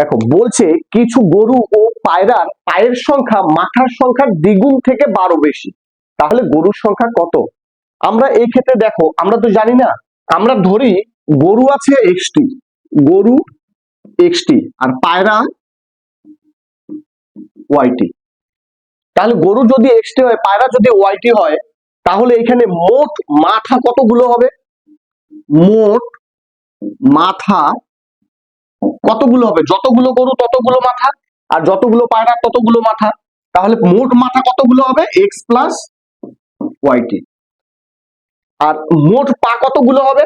দেখো, বলছে কিছু গরু ও পায়রার পায়ের সংখ্যা মাথার সংখ্যার দ্বিগুণ থেকে বারো বেশি। তাহলে গরুর সংখ্যা কত? আমরা এই ক্ষেত্রে দেখো, আমরা তো জানি না। আমরা ধরি গরু আছে এক্সটি গরু এক্সটি আর পায়রা ওয়াইটি তাহলে গরু যদি এক্সটি হয়, পায়রা যদি ওয়াইটি হয়, তাহলে এখানে মোট মাথা কতগুলো হবে? মোট মাথা কতগুলো হবে? যতগুলো গরু, ততগুলো মাথা, আর যতগুলো পায়রা, ততগুলো মাথা। তাহলে মোট মাথা কতগুলো হবে? এক্স প্লাস ওয়াইটি আর মোট পা কতগুলো হবে?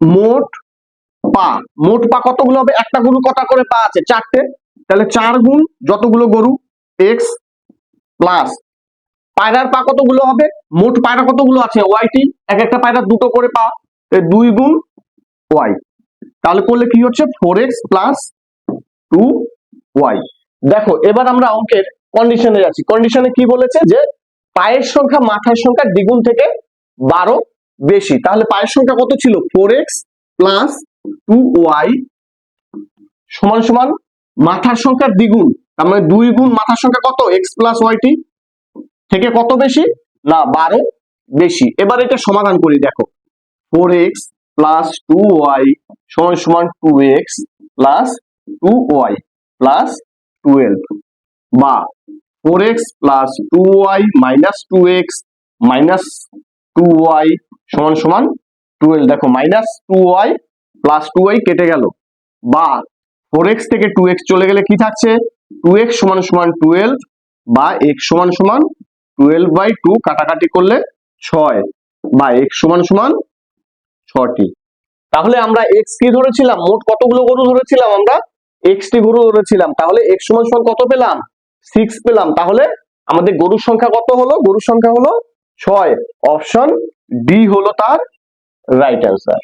মোট পা। মোট পা কতগুলো হবে? একটা গরু কটা করে পা আছে? চারটে। তাহলে চার গুণ যতগুলো গরু এক্স প্লাস পায়রার পা কতগুলো হবে? মোট পায়রা কতগুলো আছে? ওয়াইটি এক একটা পায়রা দুটো করে পা। দুই গুণ ওয়াই তাহলে করলে কি হচ্ছে? Four x plus two y দেখো, এবার আমরা অঙ্কের কন্ডিশনে যাচ্ছি। কন্ডিশনে কি বলেছে যে, পায়ের সংখ্যা মাথার সংখ্যা দ্বিগুণ থেকে বারো বেশি। তাহলে পায়ের সংখ্যা কত ছিল? Four x plus two y সমান সমান মাথার সংখ্যার দ্বিগুণ। তার মানে দুই গুণ মাথার সংখ্যা কত? এক্স প্লাস ওয়াইটি থেকে কত বেশি? না, বারো বেশি। এবার এটা সমাধান করি, দেখো। Four x plus two y সমান সমান two x plus two y plus twelve বা four x plus two y minus two x minus two y সমান সমান টুয়েলভ দেখো minus two y plus two y কেটে গেল বা ফোর এক্স থেকে টু এক্স চলে গেলে কি থাকছে টু এক্স সমান সমান টুয়েলভ বা এক্স সমান সমান টুয়েলভ বাই টু কাটাকাটি করলে ছয় বা এক্স সমান সমান ছটি তাহলে আমরা এক্স কি ধরেছিলাম? মোট কতগুলো গরু ধরেছিলাম আমরা? এক্স টি গরু ধরেছিলাম। তাহলে এক্স সমান সমান কত পেলাম? সিক্স পেলাম। তাহলে আমাদের গরুর সংখ্যা কত হলো? গরুর সংখ্যা হলো ছয়। অপশন ডি হলো তার রাইট অ্যান্সার